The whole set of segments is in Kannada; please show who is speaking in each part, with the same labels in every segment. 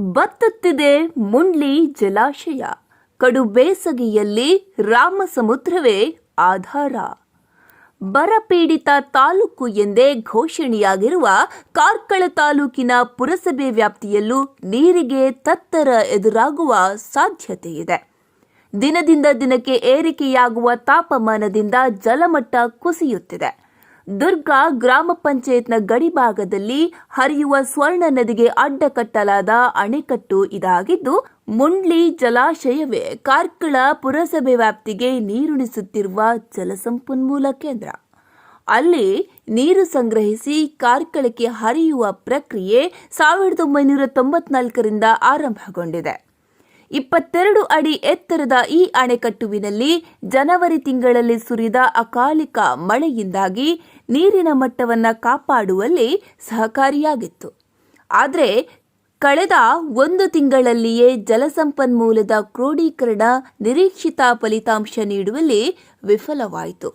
Speaker 1: ಬತ್ತುತ್ತಿದೆ ಮುಂಡ್ಲಿ ಜಲಾಶಯ. ಕಡು ಬೇಸಗೆಯಲ್ಲಿ ರಾಮಸಮುದ್ರವೇ ಆಧಾರ. ಬರಪೀಡಿತ ತಾಲೂಕು ಎಂದೇ ಘೋಷಣೆಯಾಗಿರುವ ಕಾರ್ಕಳ ತಾಲೂಕಿನ ಪುರಸಭೆ ವ್ಯಾಪ್ತಿಯಲ್ಲೂ ನೀರಿಗೆ ತತ್ತರ ಎದುರಾಗುವ ಸಾಧ್ಯತೆ ಇದೆ ದಿನದಿಂದ ದಿನಕ್ಕೆ ಏರಿಕೆಯಾಗುವ ತಾಪಮಾನದಿಂದ ಜಲಮಟ್ಟ ಕುಸಿಯುತ್ತಿದೆ. ದುರ್ಗ ಗ್ರಾಮ ಪಂಚಾಯತ್ನ ಗಡಿಭಾಗದಲ್ಲಿ ಹರಿಯುವ ಸ್ವರ್ಣ ನದಿಗೆ ಅಡ್ಡ ಕಟ್ಟಲಾದ ಅಣೆಕಟ್ಟು ಇದಾಗಿದ್ದು, ಮುಂಡ್ಲಿ ಜಲಾಶಯವೇ ಕಾರ್ಕಳ ಪುರಸಭೆ ವ್ಯಾಪ್ತಿಗೆ ನೀರುಣಿಸುತ್ತಿರುವ ಜಲಸಂಪನ್ಮೂಲ ಕೇಂದ್ರ. ಅಲ್ಲಿ ನೀರು ಸಂಗ್ರಹಿಸಿ ಕಾರ್ಕಳಕ್ಕೆ ಹರಿಯುವ ಪ್ರಕ್ರಿಯೆ ಸಾವಿರದ ಒಂಬೈನೂರ ತೊಂಬತ್ನಾಲ್ಕರಿಂದ ಆರಂಭಗೊಂಡಿದೆ. ಇಪ್ಪತ್ತೆರಡು ಅಡಿ ಎತ್ತರದ ಈ ಅಣೆಕಟ್ಟುವಿನಲ್ಲಿ ಜನವರಿ ತಿಂಗಳಲ್ಲಿ ಸುರಿದ ಅಕಾಲಿಕ ಮಳೆಯಿಂದಾಗಿ ನೀರಿನ ಮಟ್ಟವನ್ನು ಕಾಪಾಡುವಲ್ಲಿ ಸಹಕಾರಿಯಾಗಿತ್ತು. ಆದರೆ ಕಳೆದ ಒಂದು ತಿಂಗಳಲ್ಲಿಯೇ ಜಲಸಂಪನ್ಮೂಲದ ಕ್ರೋಢೀಕರಣ ನಿರೀಕ್ಷಿತ ಫಲಿತಾಂಶ ನೀಡುವಲ್ಲಿ ವಿಫಲವಾಯಿತು.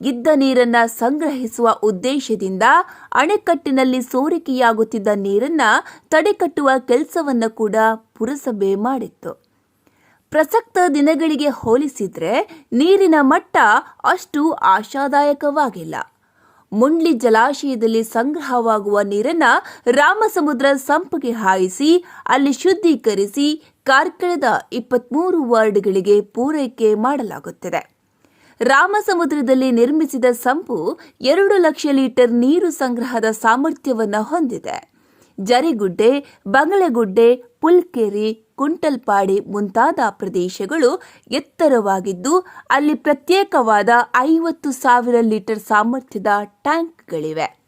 Speaker 1: ಇದ್ದ ನೀರನ್ನು ಸಂಗ್ರಹಿಸುವ ಉದ್ದೇಶದಿಂದ ಅಣೆಕಟ್ಟಿನಲ್ಲಿ ಸೋರಿಕೆಯಾಗುತ್ತಿದ್ದ ನೀರನ್ನು ತಡೆಗಟ್ಟುವ ಕೆಲಸವನ್ನು ಕೂಡ ಪುರಸಭೆ ಮಾಡಿತ್ತು. ಪ್ರಸಕ್ತ ದಿನಗಳಿಗೆ ಹೋಲಿಸಿದರೆ ನೀರಿನ ಮಟ್ಟ ಅಷ್ಟು ಆಶಾದಾಯಕವಾಗಿಲ್ಲ. ಮುಂಡ್ಲಿ ಜಲಾಶಯದಲ್ಲಿ ಸಂಗ್ರಹವಾಗುವ ನೀರನ್ನು ರಾಮಸಮುದ್ರ ಸಂಪಿಗೆ ಹಾಯಿಸಿ, ಅಲ್ಲಿ ಶುದ್ಧೀಕರಿಸಿ ಕಾರ್ಕಳದ ಇಪ್ಪತ್ಮೂರು ವಾರ್ಡ್ಗಳಿಗೆ ಪೂರೈಕೆ ಮಾಡಲಾಗುತ್ತಿದೆ. ರಾಮಸಮುದ್ರದಲ್ಲಿ ನಿರ್ಮಿಸಿದ ಸಂಪು ಎರಡು ಲಕ್ಷ ಲೀಟರ್ ನೀರು ಸಂಗ್ರಹದ ಸಾಮರ್ಥ್ಯವನ್ನು ಹೊಂದಿದೆ. ಜರಿಗುಡ್ಡೆ, ಬಂಗ್ಲೆಗುಡ್ಡೆ, ಪುಲ್ಕೆರಿ, ಕುಂಟಲ್ಪಾಡಿ ಮುಂತಾದ ಪ್ರದೇಶಗಳು ಎತ್ತರವಾಗಿದ್ದು, ಅಲ್ಲಿ ಪ್ರತ್ಯೇಕವಾದ ಐವತ್ತು ಸಾವಿರ ಲೀಟರ್ ಸಾಮರ್ಥ್ಯದ ಟ್ಯಾಂಕ್ಗಳಿವೆ.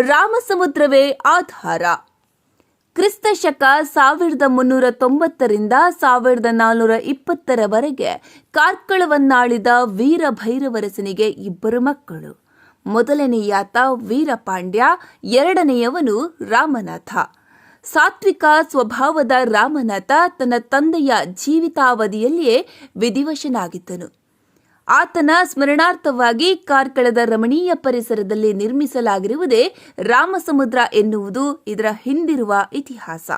Speaker 1: ರಾಮಸಮುದ್ರವೇ ಆಧಾರ. ಕ್ರಿಸ್ತ ಶಕ ಸಾವಿರದ ಮುನ್ನೂರ ತೊಂಬತ್ತರಿಂದ ಸಾವಿರದ ನಾನ್ನೂರ ಇಪ್ಪತ್ತರವರೆಗೆ ಕಾರ್ಕಳವನ್ನಾಳಿದ ವೀರಭೈರವರಸನಿಗೆ ಇಬ್ಬರು ಮಕ್ಕಳು. ಮೊದಲನೆಯಾತ ವೀರಪಾಂಡ್ಯ, ಎರಡನೆಯವನು ರಾಮನಾಥ. ಸಾತ್ವಿಕ ಸ್ವಭಾವದ ರಾಮನಾಥ ತನ್ನ ತಂದೆಯ ಜೀವಿತಾವಧಿಯಲ್ಲಿಯೇ ವಿಧಿವಶನಾಗಿದ್ದನು. ಆತನ ಸ್ಮರಣಾರ್ಥವಾಗಿ ಕಾರ್ಕಳದ ರಮಣೀಯ ಪರಿಸರದಲ್ಲಿ ನಿರ್ಮಿಸಲಾಗಿರುವುದೇ ರಾಮಸಮುದ್ರ ಎನ್ನುವುದು ಇದರ ಹಿಂದಿರುವ ಇತಿಹಾಸ.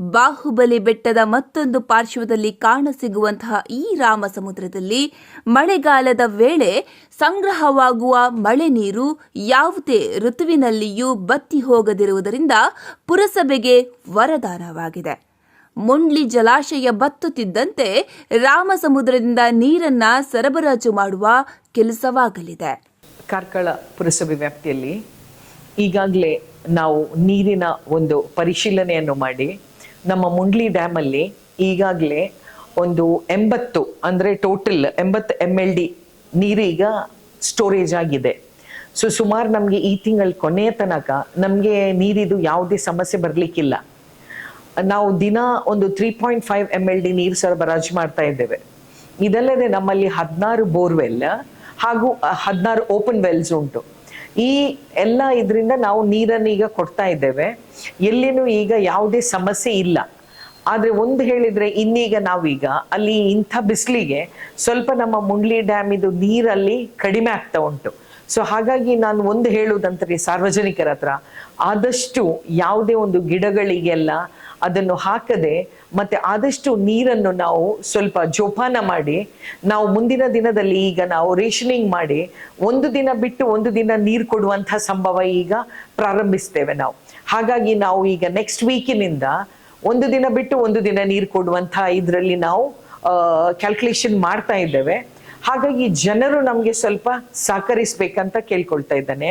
Speaker 1: ಬಾಹುಬಲಿ ಬೆಟ್ಟದ ಮತ್ತೊಂದು ಪಾರ್ಶ್ವದಲ್ಲಿ ಕಾಣಸಿಗುವಂತಹ ಈ ರಾಮಸಮುದ್ರದಲ್ಲಿ ಮಳೆಗಾಲದ ವೇಳೆ ಸಂಗ್ರಹವಾಗುವ ಮಳೆ ನೀರು ಯಾವುದೇ ಋತುವಿನಲ್ಲಿಯೂ ಬತ್ತಿ ಹೋಗದಿರುವುದರಿಂದ ಪುರಸಭೆಗೆ ವರದಾನವಾಗಿದೆ. ಮುಂಡ್ಲಿ ಜಲಾಶಯ ಬತ್ತುತ್ತಿದ್ದಂತೆ ರಾಮಸಮುದ್ರದಿಂದ ನೀರನ್ನ ಸರಬರಾಜು ಮಾಡುವ ಕೆಲಸವಾಗಲಿದೆ.
Speaker 2: ಕಾರ್ಕಳ ಪುರಸಭೆ ವ್ಯಾಪ್ತಿಯಲ್ಲಿ ಈಗಾಗಲೇ ನಾವು ನೀರಿನ ಒಂದು ಪರಿಶೀಲನೆಯನ್ನು ಮಾಡಿ ನಮ್ಮ ಮುಂಡ್ಲಿ ಡ್ಯಾಮಲ್ಲಿ ಈಗಾಗಲೇ ಒಂದು ಎಂಬತ್ತು ಅಂದರೆ ಟೋಟಲ್ ಎಂಬತ್ತು ಎಂ ಎಲ್ ಡಿ ನೀರೀಗ ಸ್ಟೋರೇಜ್ ಆಗಿದೆ. ಸೊ ಸುಮಾರು ನಮಗೆ ಈ ತಿಂಗಳ ಕೊನೆಯ ತನಕ ನಮಗೆ ನೀರಿದು ಯಾವುದೇ ಸಮಸ್ಯೆ ಬರಲಿಕ್ಕಿಲ್ಲ. ನಾವು ದಿನ ಒಂದು three point five M L D ನೀರು ಸರಬರಾಜು ಮಾಡ್ತಾ ಇದ್ದೇವೆ. ಇದಲ್ಲದೆ ನಮ್ಮಲ್ಲಿ ಹದಿನಾರು ಬೋರ್ವೆಲ್ ಹಾಗೂ ಹದಿನಾರು ಓಪನ್ ವೆಲ್ಸ್ ಉಂಟು. ಈ ಎಲ್ಲ ಇದರಿಂದ ನಾವು ನೀರನ್ನು ಈಗ ಕೊಡ್ತಾ ಇದ್ದೇವೆ. ಎಲ್ಲಿನೂ ಈಗ ಯಾವುದೇ ಸಮಸ್ಯೆ ಇಲ್ಲ. ಆದರೆ ಒಂದು ಹೇಳಿದ್ರೆ ಇನ್ನೀಗ ನಾವೀಗ ಅಲ್ಲಿ ಇಂಥ ಬಿಸಿಲಿಗೆ ಸ್ವಲ್ಪ ನಮ್ಮ ಮುಂಡ್ಲಿ ಡ್ಯಾಮ್ ಇದು ನೀರಲ್ಲಿ ಕಡಿಮೆ ಆಗ್ತಾ ಉಂಟು. ಸೊ ಹಾಗಾಗಿ ನಾನು ಒಂದು ಹೇಳುವುದಂದ್ರೆ ಸಾರ್ವಜನಿಕರ ಹತ್ರ ಆದಷ್ಟು ಯಾವುದೇ ಒಂದು ಗಿಡಗಳಿಗೆಲ್ಲ ಅದನ್ನು ಹಾಕದೆ ಮತ್ತೆ ಆದಷ್ಟು ನೀರನ್ನು ನಾವು ಸ್ವಲ್ಪ ಜೋಪಾನ ಮಾಡಿ ನಾವು ಮುಂದಿನ ದಿನದಲ್ಲಿ ಈಗ ನಾವು ರೇಷನಿಂಗ್ ಮಾಡಿ ಒಂದು ದಿನ ಬಿಟ್ಟು ಒಂದು ದಿನ ನೀರು ಕೊಡುವಂತಹ ಸಂಭವ ಈಗ ಪ್ರಾರಂಭಿಸ್ತೇವೆ ನಾವು. ಹಾಗಾಗಿ ನಾವು ಈಗ ನೆಕ್ಸ್ಟ್ ವೀಕಿನಿಂದ ಒಂದು ದಿನ ಬಿಟ್ಟು ಒಂದು ದಿನ ನೀರು ಕೊಡುವಂತಹ ಇದರಲ್ಲಿ ನಾವು ಕ್ಯಾಲ್ಕುಲೇಷನ್ ಮಾಡ್ತಾ ಇದ್ದೇವೆ. ಹಾಗಾಗಿ ಜನರು ನಮಗೆ ಸ್ವಲ್ಪ ಸಹಕರಿಸ್ಬೇಕಂತ ಕೇಳ್ಕೊಳ್ತಾ ಇದ್ದಾನೆ.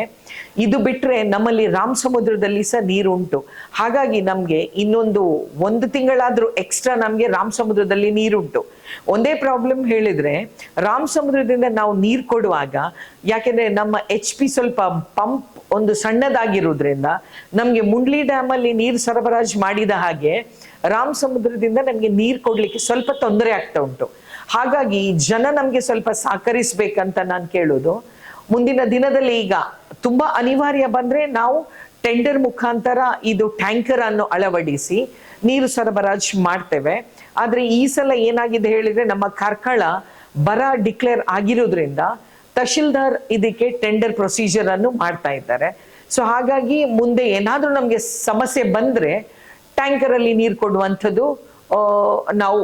Speaker 2: ಇದು ಬಿಟ್ರೆ ನಮ್ಮಲ್ಲಿ ರಾಮ್ ಸಮುದ್ರದಲ್ಲಿ ಸಹ ನೀರು ಉಂಟು ಹಾಗಾಗಿ ನಮಗೆ ಇನ್ನೊಂದು ಒಂದು ತಿಂಗಳಾದ್ರೂ ಎಕ್ಸ್ಟ್ರಾ ನಮಗೆ ರಾಮ್ ಸಮುದ್ರದಲ್ಲಿ ನೀರುಂಟು. ಒಂದೇ ಪ್ರಾಬ್ಲಮ್ ಹೇಳಿದ್ರೆ, ರಾಮ್ ಸಮುದ್ರದಿಂದ ನಾವು ನೀರು ಕೊಡುವಾಗ, ಯಾಕೆಂದ್ರೆ ನಮ್ಮ ಎಚ್ ಪಿ ಸ್ವಲ್ಪ ಪಂಪ್ ಒಂದು ಸಣ್ಣದಾಗಿರೋದ್ರಿಂದ ನಮಗೆ ಮುಂಡ್ಲಿ ಡ್ಯಾಮ್ ಅಲ್ಲಿ ನೀರು ಸರಬರಾಜು ಮಾಡಿದ ಹಾಗೆ, ರಾಮ್ ಸಮುದ್ರದಿಂದ ನಮಗೆ ನೀರು ಕೊಡ್ಲಿಕ್ಕೆ ಸ್ವಲ್ಪ ತೊಂದರೆ ಆಗ್ತಾ ಉಂಟು. ಹಾಗಾಗಿ ಜನ ನಮಗೆ ಸ್ವಲ್ಪ ಸಹಕರಿಸ್ಬೇಕಂತ ನಾನು ಕೇಳೋದು. ಮುಂದಿನ ದಿನದಲ್ಲಿ ಈಗ ತುಂಬಾ ಅನಿವಾರ್ಯ ಬಂದ್ರೆ ನಾವು ಟೆಂಡರ್ ಮುಖಾಂತರ ಇದು ಟ್ಯಾಂಕರ್ ಅನ್ನು ಅಳವಡಿಸಿ ನೀರು ಸರಬರಾಜು ಮಾಡ್ತೇವೆ. ಆದ್ರೆ ಈ ಸಲ ಏನಾಗಿದೆ ಹೇಳಿದ್ರೆ ನಮ್ಮ ಕಾರ್ಕಳ ಬರ ಡಿಕ್ಲೇರ್ ಆಗಿರೋದ್ರಿಂದ ತಹಶೀಲ್ದಾರ್ ಇದಕ್ಕೆ ಟೆಂಡರ್ ಪ್ರೊಸೀಜರ್ ಅನ್ನು ಮಾಡ್ತಾ ಇದ್ದಾರೆ. ಸೊ ಹಾಗಾಗಿ ಮುಂದೆ ಏನಾದರೂ ನಮಗೆ ಸಮಸ್ಯೆ ಬಂದ್ರೆ ಟ್ಯಾಂಕರಲ್ಲಿ ನೀರು ಕೊಡುವಂಥದ್ದು ನಾವು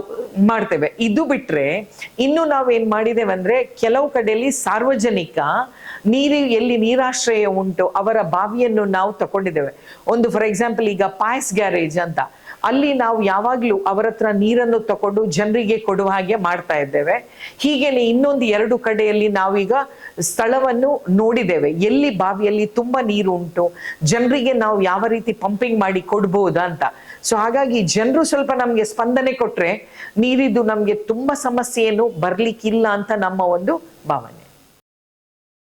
Speaker 2: ಮಾಡ್ತೇವೆ. ಇದು ಬಿಟ್ರೆ ಇನ್ನು ನಾವೇನ್ ಮಾಡಿದ್ದೇವೆ ಅಂದ್ರೆ ಕೆಲವು ಕಡೆಯಲ್ಲಿ ಸಾರ್ವಜನಿಕ ನೀರು, ಎಲ್ಲಿ ನೀರಾಶ್ರಯ ಉಂಟು ಅವರ ಬಾವಿಯನ್ನು ನಾವು ತಗೊಂಡಿದ್ದೇವೆ ಒಂದು ಫಾರ್ ಎಕ್ಸಾಂಪಲ್ ಈಗ ಪಾಯಸ್ ಗ್ಯಾರೇಜ್ ಅಂತ. ಅಲ್ಲಿ ನಾವು ಯಾವಾಗ್ಲೂ ಅವರ ಹತ್ರ ನೀರನ್ನು ತಕೊಂಡು ಜನರಿಗೆ ಕೊಡುವ ಹಾಗೆ ಮಾಡ್ತಾ ಇದ್ದೇವೆ. ಹೀಗೇನೆ ಇನ್ನೊಂದು ಎರಡು ಕಡೆಯಲ್ಲಿ ನಾವೀಗ ಸ್ಥಳವನ್ನು ನೋಡಿದ್ದೇವೆ. ಎಲ್ಲಿ ಬಾವಿಯಲ್ಲಿ ತುಂಬಾ ನೀರು ಉಂಟು, ಜನರಿಗೆ ನಾವು ಯಾವ ರೀತಿ ಪಂಪಿಂಗ್ ಮಾಡಿ ಕೊಡ್ಬೋದಾ ಅಂತ. ಸೊ ಹಾಗಾಗಿ ಜನರು ಸ್ವಲ್ಪ ನಮ್ಗೆ ಸ್ಪಂದನೆ ಕೊಟ್ರೆ ನೀರಿದ್ದು ನಮ್ಗೆ ತುಂಬಾ ಸಮಸ್ಯೆ ಏನು ಬರ್ಲಿಕ್ಕಿಲ್ಲ ಅಂತ ನಮ್ಮ ಒಂದು ಭಾವನೆ.